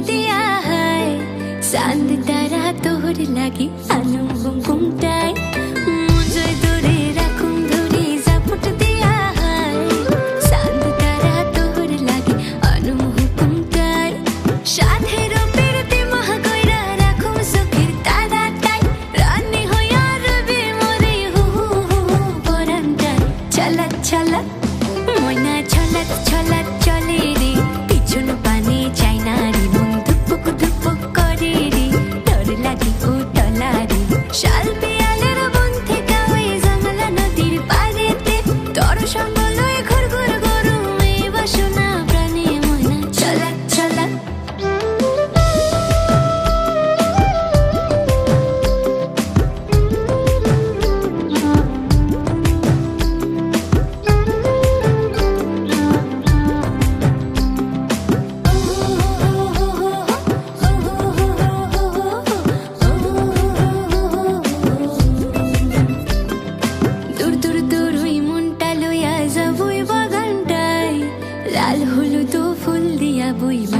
দিয়া হায় চাঁদ তারা তোর লাগে আনন্দ قاله يا بوي ما